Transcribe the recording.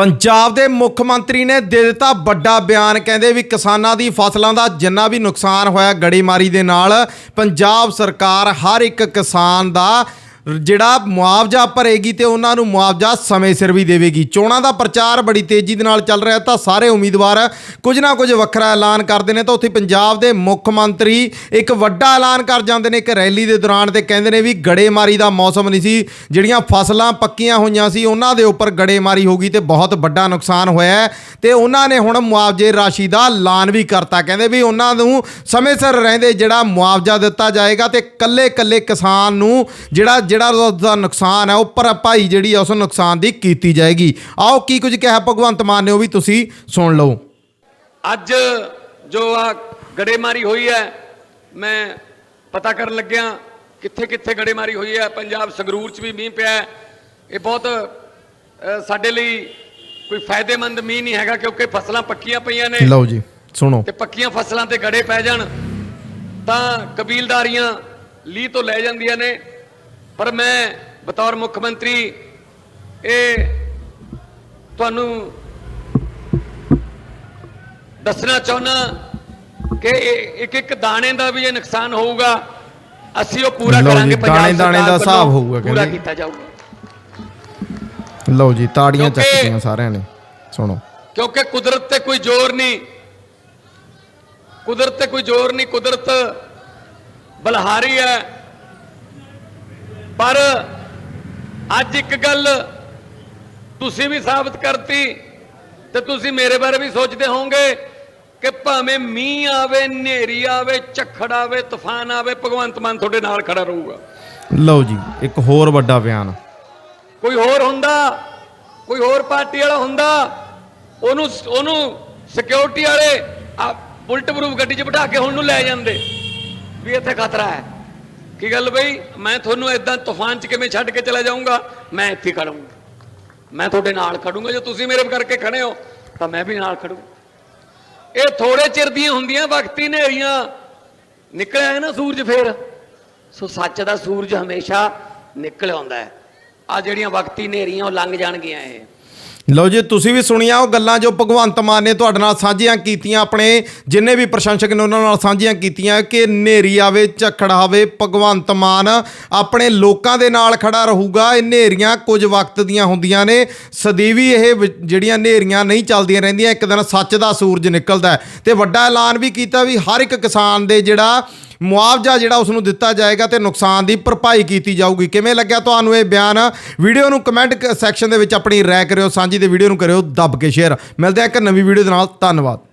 ਪੰਜਾਬ ਦੇ ਮੁੱਖ ਮੰਤਰੀ ਨੇ ਦੇ ਦਿੱਤਾ ਵੱਡਾ ਬਿਆਨ, ਕਹਿੰਦੇ ਵੀ ਕਿਸਾਨਾਂ ਦੀ ਫਸਲਾਂ ਦਾ ਜਿੰਨਾ ਵੀ ਨੁਕਸਾਨ ਹੋਇਆ ਗੜੇਮਾਰੀ ਦੇ ਨਾਲ, ਪੰਜਾਬ ਸਰਕਾਰ ਹਰ ਇੱਕ ਕਿਸਾਨ ਦਾ ਜਿਹੜਾ ਮੁਆਵਜ਼ਾ ਭਰੇਗੀ ਤੇ ਉਹਨਾਂ ਨੂੰ ਮੁਆਵਜ਼ਾ ਸਮੇਂ ਸਿਰ ਵੀ ਦੇਵੇਗੀ। ਚੋਣਾਂ ਦਾ ਪ੍ਰਚਾਰ ਬੜੀ ਤੇਜ਼ੀ ਦੇ ਨਾਲ ਚੱਲ ਰਿਹਾ ਤਾਂ ਸਾਰੇ ਉਮੀਦਵਾਰ ਕੁਝ ਨਾ ਕੁਝ ਵੱਖਰਾ ਐਲਾਨ ਕਰਦੇ ਨੇ ਤਾਂ ਉੱਥੇ ਪੰਜਾਬ ਦੇ ਮੁੱਖ ਮੰਤਰੀ ਇੱਕ ਵੱਡਾ ਐਲਾਨ ਕਰ ਜਾਂਦੇ ਨੇ। ਇੱਕ ਰੈਲੀ ਦੇ ਦੌਰਾਨ ਤੇ ਕਹਿੰਦੇ ਨੇ ਵੀ ਗੜੇਮਾਰੀ ਦਾ ਮੌਸਮ ਨਹੀਂ ਸੀ। ਜਿਹੜੀਆਂ ਫਸਲਾਂ ਪੱਕੀਆਂ ਹੋਈਆਂ ਸੀ, ਉਹਨਾਂ ਦੇ ਉੱਪਰ ਗੜੇਮਾਰੀ ਹੋ ਗਈ ਤੇ ਬਹੁਤ ਵੱਡਾ ਨੁਕਸਾਨ ਹੋਇਆ ਹੈ। ਤੇ ਉਹਨਾਂ ਨੇ ਹੁਣ ਮੁਆਵਜ਼ੇ ਰਾਸ਼ੀ ਦਾ ਐਲਾਨ ਵੀ ਕਰਤਾ। ਕਹਿੰਦੇ ਵੀ ਉਹਨਾਂ ਨੂੰ ਸਮੇਂ ਸਿਰ ਰਹਿੰਦੇ ਜਿਹੜਾ ਮੁਆਵਜ਼ਾ ਦਿੱਤਾ ਜਾਏਗਾ ਤੇ ਕੱਲੇ ਕੱਲੇ ਕਿਸਾਨ ਨੂੰ ਜਿਹੜਾ ਜਿਹੜਾ ਉਹਦਾ ਨੁਕਸਾਨ ਹੈ ਉਹ ਭਰਪਾਈ ਜਿਹੜੀ ਆ ਉਸ ਨੁਕਸਾਨ ਦੀ ਕੀਤੀ ਜਾਏਗੀ। ਆਓ ਕੀ ਕੁਝ ਕਿਹਾ ਭਗਵੰਤ ਮਾਨ ਨੇ ਉਹ ਵੀ ਤੁਸੀਂ ਸੁਣ ਲਓ। ਅੱਜ ਜੋ ਆ ਗੜੇਮਾਰੀ ਹੋਈ ਹੈ ਮੈਂ ਪਤਾ ਕਰਨ ਲੱਗਿਆ ਕਿੱਥੇ ਕਿੱਥੇ ਗੜੇਮਾਰੀ ਹੋਈ ਹੈ। ਪੰਜਾਬ ਸੰਗਰੂਰ 'ਚ ਵੀ ਮੀਂਹ ਪਿਆ ਹੈ। ਇਹ ਬਹੁਤ ਸਾਡੇ ਲਈ ਕੋਈ ਫਾਇਦੇਮੰਦ ਮੀਂਹ ਨਹੀਂ ਹੈਗਾ ਕਿਉਂਕਿ ਫਸਲਾਂ ਪੱਕੀਆਂ ਪਈਆਂ ਨੇ। ਲਓ ਜੀ ਸੁਣੋ। ਤੇ ਪੱਕੀਆਂ ਫਸਲਾਂ ਤੇ ਗੜੇ ਪੈ ਜਾਣ ਤਾਂ ਕਬੀਲਦਾਰੀਆਂ ਲੀ ਤੋਂ ਲੈ ਜਾਂਦੀਆਂ ਨੇ। ਪਰ ਮੈਂ ਬਤੌਰ ਮੁੱਖ ਮੰਤਰੀ ਇਹ ਤੁਹਾਨੂੰ ਦੱਸਣਾ ਚਾਹੁੰਦਾ ਕਿ ਇੱਕ ਇੱਕ ਦਾਣੇ ਦਾ ਵੀ ਇਹ ਨੁਕਸਾਨ ਹੋਊਗਾ। ਅਸੀਂ ਉਹ ਪੂਰਾ ਕਰਾਂਗੇ ਪੰਜਾਬ ਦਾਣੇ- ਦਾਣੇ ਦਾ ਹਿਸਾਬ ਹੋਊਗਾ ਪੂਰਾ। ਕੀਤਾ ਜਾਊਗਾ। ਲਓ ਜੀ ਤਾੜੀਆਂ ਚੱਕਦੀਆਂ ਸਾਰਿਆਂ ਨੇ। ਸੁਣੋ। ਕਿਉਂਕਿ ਕੁਦਰਤ ਤੇ ਕੋਈ ਜ਼ੋਰ ਨਹੀਂ। ਕੁਦਰਤ ਤੇ ਕੋਈ ਜ਼ੋਰ ਨਹੀਂ ਕੁਦਰਤ ਬਲਹਾਰੀ ਹੈ। ਪਰ ਅੱਜ ਇੱਕ ਗੱਲ ਤੁਸੀਂ ਵੀ ਸਾਬਤ ਕਰਤੀ ਤੇ ਤੁਸੀਂ ਮੇਰੇ ਬਾਰੇ ਵੀ ਸੋਚਦੇ ਹੋਵੋਗੇ ਕਿ ਭਾਵੇਂ ਮੀਂਹ ਆਵੇ ਹਨੇਰੀ ਆਵੇ ਝੱਖੜ ਆਵੇ ਤੂਫਾਨ ਆਵੇ ਭਗਵੰਤ ਮਾਨ ਤੁਹਾਡੇ ਨਾਲ ਖੜਾ ਰਹੂਗਾ। ਲਓ ਜੀ ਇੱਕ ਹੋਰ ਵੱਡਾ ਬਿਆਨ। ਕੋਈ ਹੋਰ ਹੁੰਦਾ ਕੋਈ ਹੋਰ ਪਾਰਟੀ ਵਾਲਾ ਹੁੰਦਾ ਉਹਨੂੰ ਉਹਨੂੰ ਸਿਕਿਉਰਿਟੀ ਵਾਲੇ ਬੁਲਟ ਪ੍ਰੂਫ ਗੱਡੀ 'ਚ ਬਿਠਾ ਕੇ ਹੁਣ ਨੂੰ ਲੈ ਜਾਂਦੇ ਵੀ ਇੱਥੇ ਖਤਰਾ ਹੈ। ਕੀ ਗੱਲ ਬਈ? ਮੈਂ ਤੁਹਾਨੂੰ ਇਦਾਂ ਤੂਫਾਨ 'ਚ ਕਿਵੇਂ ਛੱਡ ਕੇ ਚਲਾ ਜਾਊਂਗਾ? ਮੈਂ ਇੱਥੇ ਖੜੂੰਗਾ ਮੈਂ ਤੁਹਾਡੇ ਨਾਲ ਖੜੂੰਗਾ ਜੇ ਤੁਸੀਂ ਮੇਰੇ ਕਰਕੇ ਖੜੇ ਹੋ, ਤਾਂ ਮੈਂ ਵੀ ਨਾਲ ਖੜੂ ਇਹ ਥੋੜੇ ਚਿਰ ਦੀਆਂ ਹੁੰਦੀਆਂ ਵਕਤੀ ਹਨੇਰੀਆਂ ਨਿਕਲਿਆ ਹੈ ਨਾ ਸੂਰਜ ਫੇਰ? ਸੋ ਸੱਚ ਦਾ ਸੂਰਜ ਹਮੇਸ਼ਾ ਨਿਕਲ ਆਉਂਦਾ ਹੈ। ਆ ਜਿਹੜੀਆਂ ਵਕਤੀ ਹਨੇਰੀਆਂ ਉਹ ਲੰਘ ਜਾਣਗੀਆਂ ਇਹ। ਲਓ ਜੀ, ਤੁਸੀਂ ਵੀ ਸੁਣੀਆਂ ਉਹ ਗੱਲਾਂ ਜੋ ਭਗਵੰਤ ਮਾਨ ਨੇ ਤੁਹਾਡੇ ਨਾਲ ਸਾਂਝੀਆਂ ਕੀਤੀਆਂ, ਆਪਣੇ ਜਿੰਨੇ ਵੀ ਪ੍ਰਸ਼ੰਸਕ ਨੇ ਉਹਨਾਂ ਨਾਲ ਸਾਂਝੀਆਂ ਕੀਤੀਆਂ ਕਿ ਨੇਰੀ ਆਵੇ, ਝੱਖੜ ਆਵੇ, ਭਗਵੰਤ ਮਾਨ ਆਪਣੇ ਲੋਕਾਂ ਦੇ ਨਾਲ ਖੜਾ ਰਹੂਗਾ। ਇਹ ਨੇਰੀਆਂ ਕੁਝ ਵਕਤ ਦੀਆਂ ਹੁੰਦੀਆਂ ਨੇ। ਸਦੀਵੀ ਇਹ ਵਿ- ਜਿਹੜੀਆਂ ਨੇਰੀਆਂ ਨਹੀਂ ਚੱਲਦੀਆਂ ਰਹਿੰਦੀਆਂ, ਇੱਕ ਦਿਨ ਸੱਚ ਦਾ ਸੂਰਜ ਨਿਕਲਦਾ ਹੈ। ਤੇ ਵੱਡਾ ਐਲਾਨ ਵੀ ਕੀਤਾ ਵੀ ਹਰ ਇੱਕ ਕਿਸਾਨ ਦੇ ਜਿਹੜਾ ਮੁਆਵਜ਼ਾ ਜਿਹੜਾ ਉਸ ਨੂੰ ਦਿੱਤਾ ਜਾਏਗਾ ਤੇ ਨੁਕਸਾਨ ਦੀ ਭਰਪਾਈ ਕੀਤੀ ਜਾਊਗੀ। ਕਿਵੇਂ ਲੱਗਿਆ ਤੁਹਾਨੂੰ ਇਹ ਬਿਆਨ? ਵੀਡੀਓ ਨੂੰ ਕਮੈਂਟ ਸੈਕਸ਼ਨ ਦੇ ਵਿੱਚ ਆਪਣੀ ਰਾਏ ਕਰਿਓ, ਸਾਂਝੀ ਦੇ ਵੀਡੀਓ ਨੂੰ ਕਰਿਓ, ਦੱਬ ਕੇ ਸ਼ੇਅਰ ਮਿਲਦੇ ਆ ਇੱਕ ਨਵੀਂ ਵੀਡੀਓ ਦੇ ਨਾਲ। ਧੰਨਵਾਦ।